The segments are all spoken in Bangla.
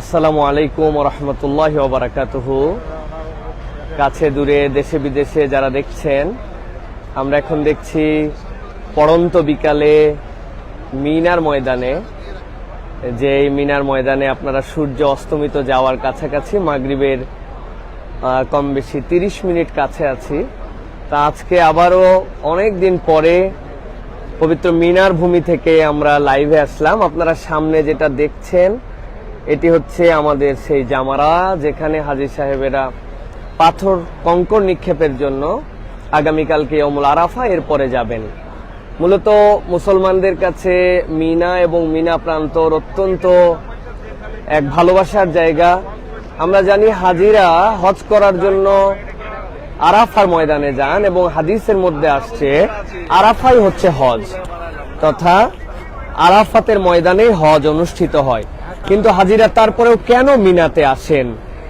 আসসালামু আলাইকুম রহমতুল্লাহ ওবরাকাতুহ কাছে দূরে দেশে বিদেশে যারা দেখছেন, আমরা এখন দেখছি পড়ন্ত বিকালে মিনার ময়দানে যে মিনার ময়দানে আপনারা সূর্য অস্তমিত যাওয়ার কাছাকাছি, মাগরিবের কম বেশি তিরিশ মিনিট কাছে আছি। তা আজকে আবারও অনেক দিন পরে পবিত্র মিনার ভূমি থেকে আমরা লাইভে আসলাম। আপনারা সামনে যেটা দেখছেন এটি হচ্ছে আমাদের সেই জামারা, যেখানে হাজির সাহেবেরা পাথর কঙ্কর নিক্ষেপের জন্য আগামীকালকে অমুল আরাফা, এরপরে যাবেন। মূলত মুসলমানদের কাছে মিনা এবং মিনা প্রান্তর অত্যন্ত এক ভালোবাসার জায়গা। আমরা জানি হাজিরা হজ করার জন্য আরাফার ময়দানে যান এবং হাদিসের মধ্যে আসছে, আরাফাই হচ্ছে হজ, তথা আরাফাতের ময়দানে হজ অনুষ্ঠিত হয়। কিন্তু হাজিরা তারপরেও কেন মিনাতে আসেন?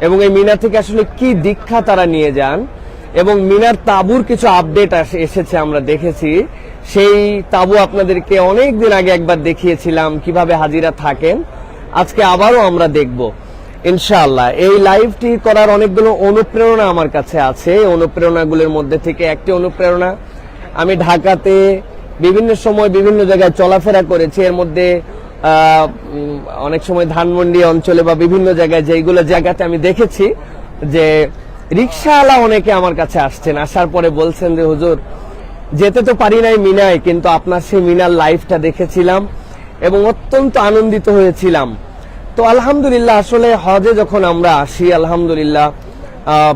এবং এই মিনা থেকে আসলে কি দীক্ষা তারা নিয়ে যান? এবং মিনার তাবুর কিছু আপডেট এসেছে, আমরা দেখেছি। সেই তাবু আপনাদেরকে অনেক দিন আগে একবার দেখিয়েছিলাম, কীভাবে হাজিরা থাকেন। আজকে আবারও আমরা দেখব। ইনশাআল্লাহ, এই লাইভটি করার অনেকগুলো অনুপ্রেরণা আমার কাছে আছে। এই অনুপ্রেরণাগুলোর মধ্যে থেকে একটি অনুপ্রেরণা, আমি ঢাকাতে বিভিন্ন সময় বিভিন্ন জায়গায় চলাফেরা করেছি। এর মধ্যে অনেক সময় ধানমন্ডি অঞ্চলে বা বিভিন্ন জায়গায় যেগুলো জায়গাতে আমি দেখেছি যে রিক্সাওয়ালা অনেকে আমার কাছে আসছেন, আসার পরে বলছেন যে, হুজুর, যেতে তো পারি নাই মিনায়, কিন্তু আপনার সেই মিনার লাইফটা দেখেছিলাম এবং অত্যন্ত আনন্দিত হয়েছিলাম। তো আলহামদুলিল্লাহ, আসলে হজে যখন আমরা আসি, আলহামদুলিল্লাহ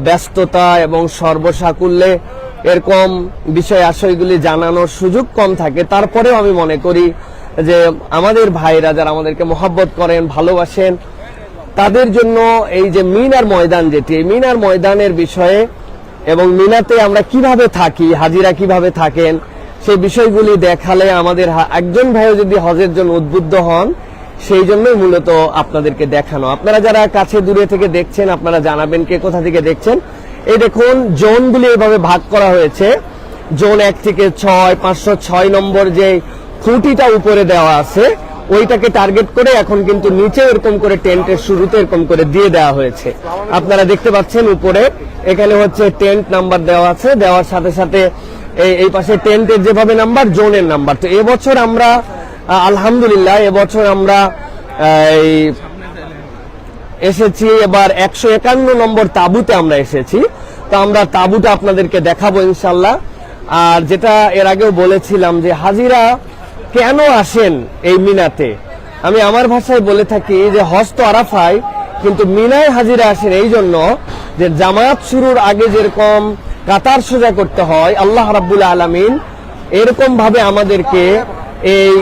ব্যস্ততা এবং সর্বসাকুল্যে এরকম বিষয় আশয়গুলি জানানোর সুযোগ কম থাকে। তারপরেও আমি মনে করি যে আমাদের ভাইরা যারা আমাদেরকে মহাব্বত করেন, ভালোবাসেন, তাদের জন্য এই যে মিনার ময়দান যেটি, এই মিনার ময়দানের বিষয়ে এবং মিনাতে আমরা কীভাবে থাকি, হাজিরা কীভাবে থাকেন, সেই বিষয়গুলি দেখালে আমাদের একজন ভাইও যদি হজের জন্য উদ্বুদ্ধ হন, সেই জন্যই মূলত আপনাদেরকে দেখানো। আপনারা যারা কাছে দূরে থেকে দেখছেন, আপনারা জানাবেন কে কোথা থেকে দেখছেন। এই দেখুন, জোনগুলি এভাবে ভাগ করা হয়েছে। জোন এক থেকে ছয়, পাঁচশো ছয় নম্বর যে খুঁটিটা উপরে দেওয়া আছে। ওইটাকে টার্গেট করে এখন কিন্তু নিচে এরকম করে টেন্টের শুরুতে এরকম করে দিয়ে দেওয়া হয়েছে। আপনারা দেখতে পাচ্ছেন উপরে, এখানে হচ্ছে টেন্ট নাম্বার দেওয়া আছে। দেওয়ার সাথে সাথে এই- পাশে টেন্টের যেভাবে নাম্বার, জোনের নাম্বার। তো এবছর আমরা আলহামদুলিল্লাহ, এবছর আমরা এসেছি এবার একশো একান্ন নম্বর তাবুতে আমরা এসেছি। তো আমরা তাবুটা আপনাদেরকে দেখাবো ইনশাল্লাহ। আর যেটা এর আগেও বলেছিলাম যে হাজিরা কেন আসেন এই মিনাতে? আমি আমার ভাষায় বলে থাকি যে হজ তো আরাফায়, কিন্তু মিনায় হাজিরা আসেন এই জন্য যে জামাত শুরুর আগে যেরকম কাতার সোজা করতে হয়, আল্লাহ রাব্বুল আলামিন এরকম ভাবে আমাদেরকে এই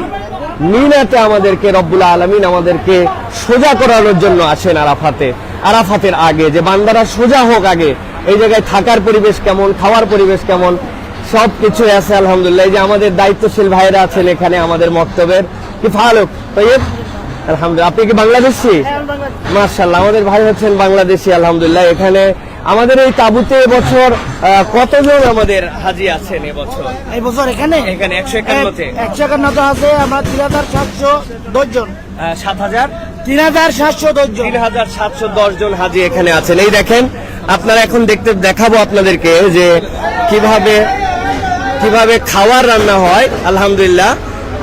মিনাতে আমাদেরকে রব্বুল আলমিন আমাদেরকে সোজা করানোর জন্য আসেন আরাফাতে। আরাফাতের আগে, যে বান্দারা সোজা হোক আগে, এই জায়গায় থাকার পরিবেশ কেমন, খাওয়ার পরিবেশ কেমন সব কিছু আছে আলহামদুলিল্লাহ। এই যে আমাদের দায়িত্বশীল ভাইরা আছেন এখানে আমাদের মক্তবের। কি ফালুক তৈব আলহামদুলিল্লাহ। আপনি কি বাংলাদেশি? মার্শাল্লাহ আমাদের ভাই হচ্ছেন বাংলাদেশি আলহামদুলিল্লাহ। এখানে আমাদের এই তাবুতে এবছর কতজন আমাদের হাজি আছেন এবছর? এই বছর এখানে? এখানে একশো একান্নতে। একশো একান্নতে আছে আমরা তিন হাজার সাতশো দশ জন সাত হাজার? তিন হাজার সাতশো দশ জন তিন হাজার সাতশো দশ জন হাজি এখানে আছেন। এই দেখেন আপনারা এখন দেখতে দেখাবো আপনাদেরকে যে কীভাবে কীভাবে খাবার রান্না হয় আলহামদুলিল্লাহ।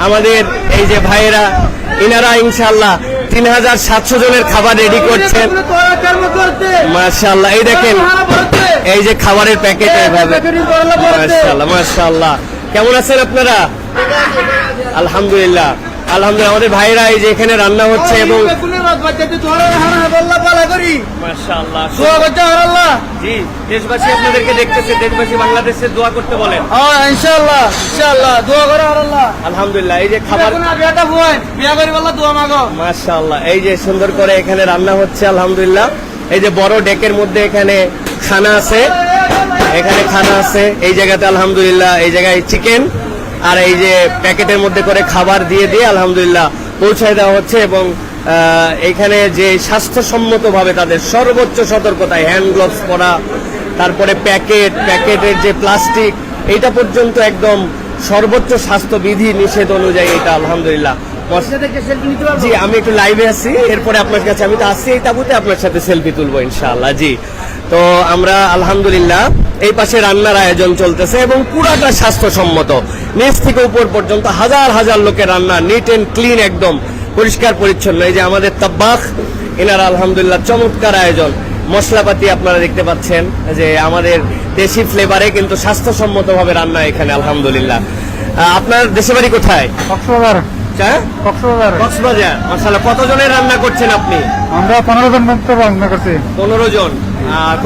আমাদের এই যে ভাইয়েরা ইনারা ইনশাল্লাহ তিন হাজার সাতশো জনের খাবার রেডি করছেন মাশাল্লাহ এই দেখেন এই যে খাবারের প্যাকেট এইভাবে মাশাল্লাহ মাশাল্লাহ কেমন আছেন আপনারা? আলহামদুলিল্লাহ আলহামদুলিল্লাহ আমাদের ভাইরা এই যে এখানে রান্না হচ্ছে এবং জি দেশবাসী আপনাদেরকে দেখতেছে দেশবাসী বাংলাদেশের দোয়া করতে বলেন। ইনশাল্লাহ দোয়া করে আল্লাহ। আলহামদুলিল্লাহ এই যে খাবার বিয়াটা বিয়া করি বললা দোয়া মাগো। মাশাআল্লাহ এই যে সুন্দর করে এখানে রান্না হচ্ছে আলহামদুলিল্লাহ। এই যে বড় ডেকের মধ্যে এখানে খানা আছে। এখানে খানা আছে। এই জায়গাতে আলহামদুলিল্লাহ এই জায়গায় চিকেন আর এই যে প্যাকেটের মধ্যে করে খাবার দিয়ে দিয়ে আলহামদুলিল্লাহ পৌঁছায় দেওয়া হচ্ছে এবং এখানে যে স্বাস্থ্যসম্মত ভাবে তাদের সর্বোচ্চ সতর্কতায় হ্যান্ড গ্লোভস পরা তারপরে প্যাকেট প্যাকেটের যে প্লাস্টিক এইটা পর্যন্ত একদম সর্বোচ্চ স্বাস্থ্যবিধি নিষেধ অনুযায়ী এটা আলহামদুলিল্লাহ। এটা জি আমি একটু লাইভে আছি এরপরে আপনার কাছে আমি তো আসছি এই তাবুতে আপনার সাথে সেলফি তুলবো ইনশাআল্লাহ জি। তো আমরা আলহামদুলিল্লাহ এই পাশে রান্নার আয়োজন চলতেছে এবং পুরাটা স্বাস্থ্যসম্মত। নিচ থেকে উপর পর্যন্ত হাজার হাজার লোকের রান্না নিট এন্ড ক্লিন একদম। পরিষ্কার পরিচ্ছন্ন। এই যে আমাদের তাব্বাখ এনারা আলহামদুলিল্লাহ চমৎকার আয়োজন। মশলাপাতি আপনারা দেখতে পাচ্ছেন যে আমাদের দেশি ফ্লেভারে কিন্তু স্বাস্থ্যসম্মতভাবে রান্না এখানে আলহামদুলিল্লাহ। আপনার দেশে বাড়ি কোথায়? কক্সবাজার। কক্সবাজার। কতজনের রান্না করছেন আপনি? আমরা পনেরো জন রান্না করছি। পনেরো জন।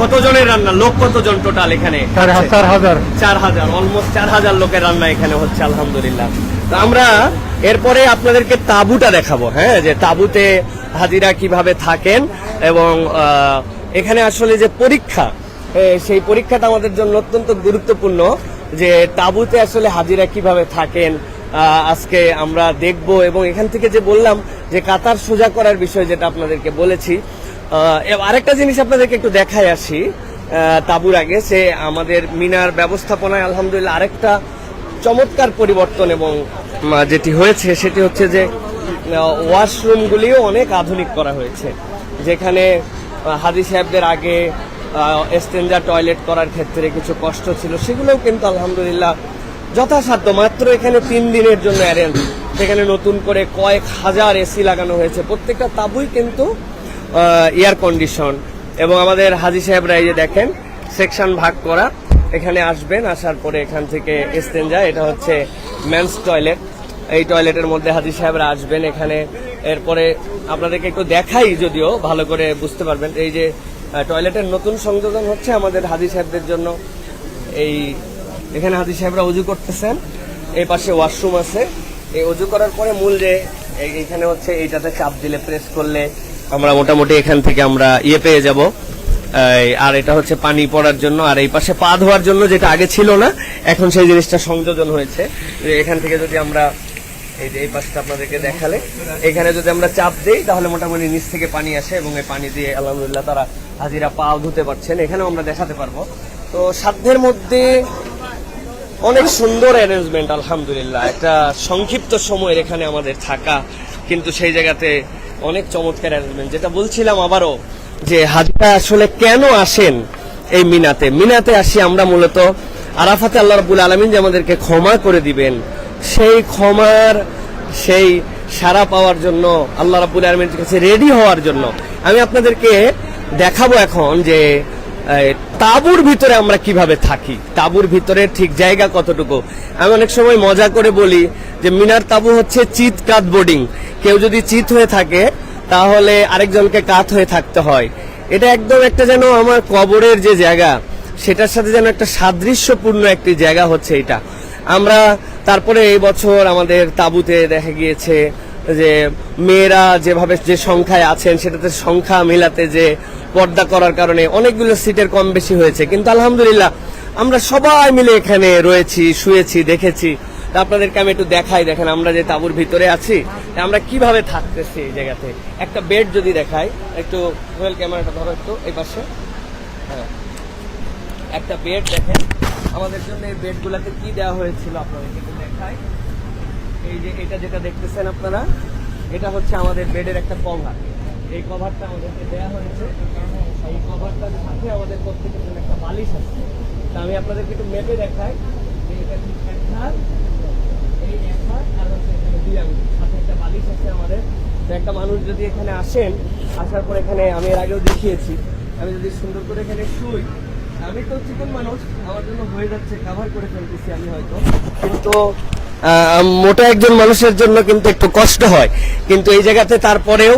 কতজনের রান্না? লোক কতজন টোটাল এখানে? চার হাজার চার হাজার। অলমোস্ট চার হাজার লোকের রান্না এখানে হচ্ছে আলহামদুলিল্লাহ। আমরা এরপরে আপনাদেরকে তাবুটা দেখাবো হ্যাঁ যে তাবুতে হাজিরা কীভাবে থাকেন এবং এখানে আসলে যে পরীক্ষা সেই পরীক্ষাটা আমাদের জন্য অত্যন্ত গুরুত্বপূর্ণ যে তাবুতে আসলে হাজিরা কীভাবে থাকেন আজকে আমরা দেখব এবং এখান থেকে যে বললাম যে কাতার সোজা করার বিষয় যেটা আপনাদেরকে বলেছি আরেকটা জিনিস আপনাদেরকে একটু দেখায় আসি তাবুর আগে, সে আমাদের মিনার ব্যবস্থাপনায় আলহামদুলিল্লাহ আরেকটা চমৎকার পরিবর্তন এবং যেটি হয়েছে সেটি হচ্ছে যে ওয়াশরুমগুলিও অনেক আধুনিক করা হয়েছে। যেখানে হাজি সাহেবদের আগে এক্সটেঞ্জার টয়লেট করার ক্ষেত্রে কিছু কষ্ট ছিল, সেগুলোও কিন্তু আলহামদুলিল্লাহ যথাসাধ্য। মাত্র এখানে তিন দিনের জন্য অ্যারেঞ্জ। সেখানে নতুন করে কয়েক হাজার এসি লাগানো হয়েছে। প্রত্যেকটা তাবুই কিন্তু এয়ার কন্ডিশন এবং আমাদের হাজি সাহেবরা এই যে দেখেন, সেকশন ভাগ করা এখানে আসবেন, আসার পরে এখান থেকে এস্তেঞ্জা এটা হচ্ছে মেন্স টয়লেট এই টয়লেটের মধ্যে হাজি সাহেবরা আসবেন এখানে। এরপরে আপনাদেরকে একটু দেখাই যদিও, ভালো করে বুঝতে পারবেন। এই যে টয়লেটের নতুন সংযোজন হচ্ছে আমাদের হাজি সাহেবদের জন্য। এই, এখানে হাজি সাহেবরা উজু করতেছেন। এই পাশে ওয়াশরুম আছে। এই উজু করার পরে মূল যে, এই- এইখানে হচ্ছে এইটাতে চাপ দিলে প্রেস করলে আমরা মোটামুটি এখান থেকে আমরা ইয়ে পেয়ে যাব। আর এটা হচ্ছে পানি পড়ার জন্য, আর এই পাশে পা ধোয়ার জন্য যেটা আগে ছিল না, এখন সেই জিনিসটা সংযোজন হয়েছে। এখান থেকে যদি আমরা এই যে এই পাশটা আপনাদেরকে দেখালে, এখানে যদি আমরা চাপ দিই, তাহলে মোটামুটি নিচ থেকে পানি আসে এবং এই পানি দিয়ে আলহামদুলিল্লাহ তারা হাজিরা পা ধুতে পারছেন। এখানেও আমরা দেখাতে পারব। তো সাধ্যের মধ্যে অনেক সুন্দর অ্যারেঞ্জমেন্ট আলহামদুলিল্লাহ। একটা সংক্ষিপ্ত সময়ের এখানে আমাদের থাকা, কিন্তু সেই জায়গাতে অনেক চমৎকার অ্যারেঞ্জমেন্ট যেটা বলছিলাম আবারও যে হাজিরা আসলে কেন আসেন এই মিনাতে? মিনাতে আসি আমরা মূলত আরাফাতে আল্লাহ রাব্বুল আলমিন যে আমাদেরকে ক্ষমা করে দিবেন, সেই ক্ষমার, সেই সারা পাওয়ার জন্য আল্লাহ রাব্বুল আলমীর কাছে রেডি হওয়ার জন্য। আমি আপনাদেরকে দেখাবো এখন যে তাঁবুর ভিতরে আমরা কীভাবে থাকি, তাঁবুর ভিতরে ঠিক জায়গা কতটুকু। আমি অনেক সময় মজা করে বলি যে, মিনার তাঁবু হচ্ছে চিত কাত বোর্ডিং কেউ যদি চিত হয়ে থাকে তাহলে আরেকজনকে কাত হয়ে থাকতে হয়। এটা একদম একটা যেন আমার কবরের যে জায়গা, সেটার সাথে যেন একটা সাদৃশ্যপূর্ণ একটি জায়গা হচ্ছে এটা। আমরা তারপরে এই বছর আমাদের তাঁবুতে দেখা গিয়েছে যে মেয়েরা যেভাবে যে সংখ্যায় আছেন, সেটাতে সংখ্যা মিলাতে যে পর্দা করার কারণে অনেকগুলো সিটের কম বেশি হয়েছে। কিন্তু আলহামদুলিল্লাহ, আমরা সবাই মিলে এখানে রয়েছি, শুয়েছি, দেখেছি। আপনাদেরকে আমি একটু দেখাই। দেখেন, আমরা যে তাঁবুর ভিতরে আছি আমরা কীভাবে থাকতেছি এই জায়গাতে? একটা বেড যদি দেখাই, একটু মোবাইল ক্যামেরাটা ধরো একটু, এই পাশে। হ্যাঁ। একটা বেড দেখেন, আমাদের জন্য এই বেডগুলোতে কি দেওয়া হয়েছিল আপনাদেরকে একটু দেখাই। এই যে এটা যেটা দেখতেছেন আপনারা, এটা হচ্ছে আমাদের বেডের একটা কভার। এই কভারটা আমাদেরকে দেওয়া হয়েছে। এই কভারটার সাথে আমাদের প্রত্যেকের জন্য একটা বালিশ আছে। তা আমি আপনাদেরকে একটু মেপে দেখাই যে এটা ঠিক একটা মানুষ যদি এখানে আসেন, আসার পর এখানে আমি এর আগেও দেখিয়েছি। আমি যদি সুন্দর করে এখানে শুই, আমি তো চিকন মানুষ, আমার জন্য হয়ে যাচ্ছে কাভার করে ফেলতেছি আমি হয়তো। কিন্তু মোটা একজন মানুষের জন্য কিন্তু একটু কষ্ট হয়। কিন্তু এই জায়গাতে তারপরেও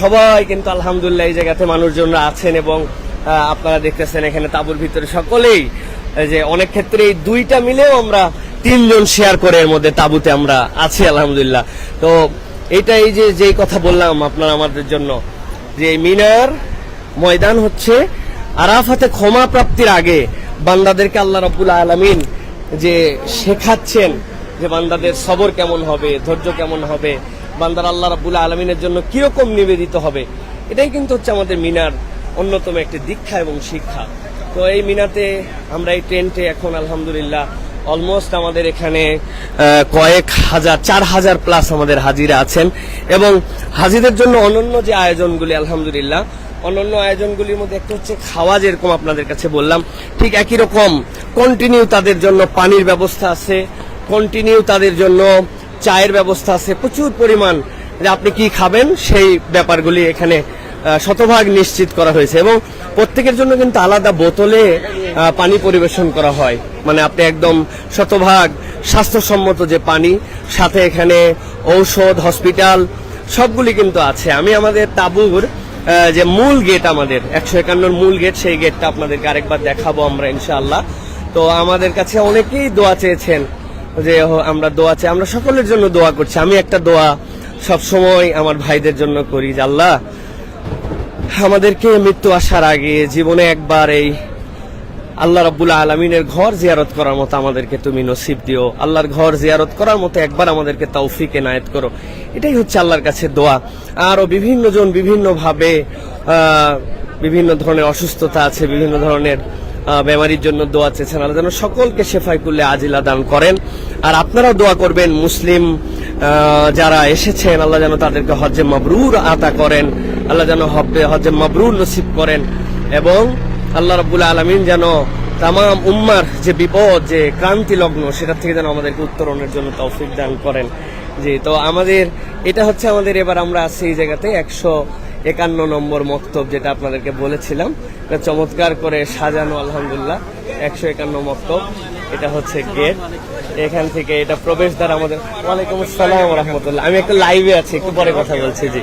সবাই কিন্তু আলহামদুলিল্লাহ এই জায়গাতে মানুষজনরা আছেন এবং আপনারা দেখতেছেন এখানে তাঁবুর ভিতরে সকলেই যে অনেক ক্ষেত্রে এই দুইটা মিলেও আমরা তিনজন শেয়ার করে এর মধ্যে তাঁবুতে আমরা আছি, আলহামদুলিল্লাহ। তো এটা এই যে যেই কথা বললাম আপনার আমাদের জন্য, যে মিনার ময়দান হচ্ছে আরাফাতে ক্ষমা প্রাপ্তির আগে বান্দাদেরকে আল্লাহ রব্বুল আলমিন যে শেখাচ্ছেন যে বান্দাদের সবর কেমন হবে, ধৈর্য কেমন হবে, বান্দার আল্লাহ রাব্বুল আলমিনের জন্য কীরকম নিবেদিত হবে, এটাই কিন্তু হচ্ছে আমাদের মিনার অন্যতম একটি দীক্ষা এবং শিক্ষা। তো এই মিনাতে আমরা এই টেন্টে এখন, আলহামদুলিল্লাহ অলমোস্ট আমাদের এখানে কয়েক হাজার, চার হাজার প্লাস আমাদের হাজিরা আছেন। এবং হাজিদের জন্য অনন্য যে আয়োজনগুলি, আলহামদুলিল্লাহ অন্যান্য আয়োজনগুলির মধ্যে একটা হচ্ছে খাওয়া যেরকম আপনাদের কাছে বললাম। ঠিক একই রকম কন্টিনিউ তাদের জন্য পানির ব্যবস্থা আছে কন্টিনিউ তাদের জন্য চায়ের ব্যবস্থা আছে। প্রচুর পরিমাণ যে আপনি কি খাবেন, সেই ব্যাপারগুলি এখানে শতভাগ নিশ্চিত করা হয়েছে। এবং প্রত্যেকের জন্য কিন্তু আলাদা বোতলে পানি পরিবেশন করা হয়। মানে আপনি একদম শতভাগ স্বাস্থ্যসম্মত যে পানি, সাথে এখানে ঔষধ, হসপিটাল, সবগুলি কিন্তু আছে। আমি আমাদের তাবুর যে মূল গেট আমাদের, একশো একান্নর মূল গেট, সেই গেটটা আপনাদেরকে আরেকবার দেখাবো আমরা, ইনশাআল্লাহ। তো আমাদের কাছে অনেকেই দোয়া চেয়েছেন যে আমরা দোয়া চাই। আমরা সকলের জন্য দোয়া করছি। আমি একটা দোয়া সব সময় আমার ভাইদের জন্য করি আল্লাহ, আমাদেরকে মৃত্যু আসার আগে জীবনে একবার এই আল্লাহ রাব্বুল আলমিনের ঘর জিয়ারত করার মতো আমাদেরকে তুমি নসিব দিও। আল্লাহর ঘর জিয়ারত করার মতো একবার আমাদেরকে তৌফিক এনায়েত করো। এটাই হচ্ছে আল্লাহর কাছে দোয়া। আরও বিভিন্ন জন বিভিন্নভাবে বিভিন্ন ধরনের অসুস্থতা আছে, বিভিন্ন ধরনের বেমারির জন্য দোয়া চেয়েছেন। আল্লাহ যেন সকলকে শেফাই করলে আজিলা দান করেন। আর আপনারাও দোয়া করবেন মুসলিম যারা এসেছেন, আল্লাহ যেন তাদেরকে হজ্জে মাবরুর আতা করেন। আল্লাহ যেন হব্বে হজ্জে মাবরুর নসিব করেন। এবং আল্লাহ রাব্বুল আলমিন যেন তাম উম্মার যে বিপদ, যে ক্রান্তি লগ্ন সেটা থেকে যেন আমাদেরকে উত্তরণের জন্য তৌফিক দান করেন। জি, তো আমাদের, এটা হচ্ছে আমাদের, এবার আমরা আছি এই জায়গাতে একশো একান্ন নম্বর মক্তব, যেটা আপনাদেরকে বলেছিলাম। চমৎকার করে সাজানো, আলহামদুলিল্লাহ। একশো একান্ন মক্তব, এটা হচ্ছে গেট। এখান থেকে এটা প্রবেশ প্রবেশদ্বার আমাদের। ওয়ালাইকুম আসসালাম রহমতুল্লাহ। আমি একটা লাইভে আছি, একটু পরে কথা বলছি, জি।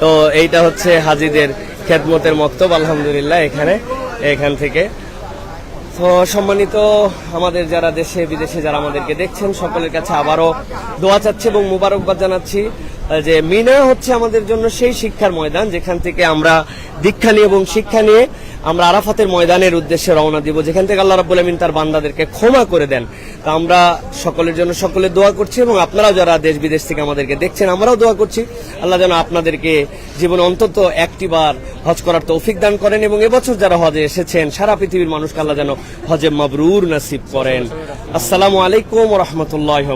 তো এইটা হচ্ছে হাজিদের খেদমতের মক্তব, আলহামদুলিল্লাহ, এখানে। এখান থেকে তো সম্মানিত আমাদের যারা দেশে, বিদেশে যারা আমাদেরকে দেখছেন, সকলের কাছে আবারও দোয়া চাচ্ছি এবং মুবারকবাদ জানাচ্ছি যে মিনা হচ্ছে আমাদের জন্য সেই শিক্ষার ময়দান, যেখান থেকে আমরা দীক্ষা নিয়ে এবং শিক্ষা নিয়ে আমরা আরাফাতের ময়দানের উদ্দেশ্যে রওনা দিব, যেখান থেকে আল্লাহ রাব্বুল আমিন তার বান্দাদেরকে ক্ষমা করে দেন। তা আমরা সকলের জন্য সকলে দোয়া করছি এবং আপনারাও যারা দেশ, বিদেশ থেকে আমাদেরকে দেখছেন, আমরাও দোয়া করছি। আল্লাহ যেন আপনাদেরকে জীবনে অন্তত একটিবার হজ করার তৌফিক দান করেন এবং এবছর যারা হজে এসেছেন, সারা পৃথিবীর মানুষকে আল্লাহ যেন হজে মাবরুর নাসিব করেন। আসসালামু আলাইকুম রহমতুল্লাহ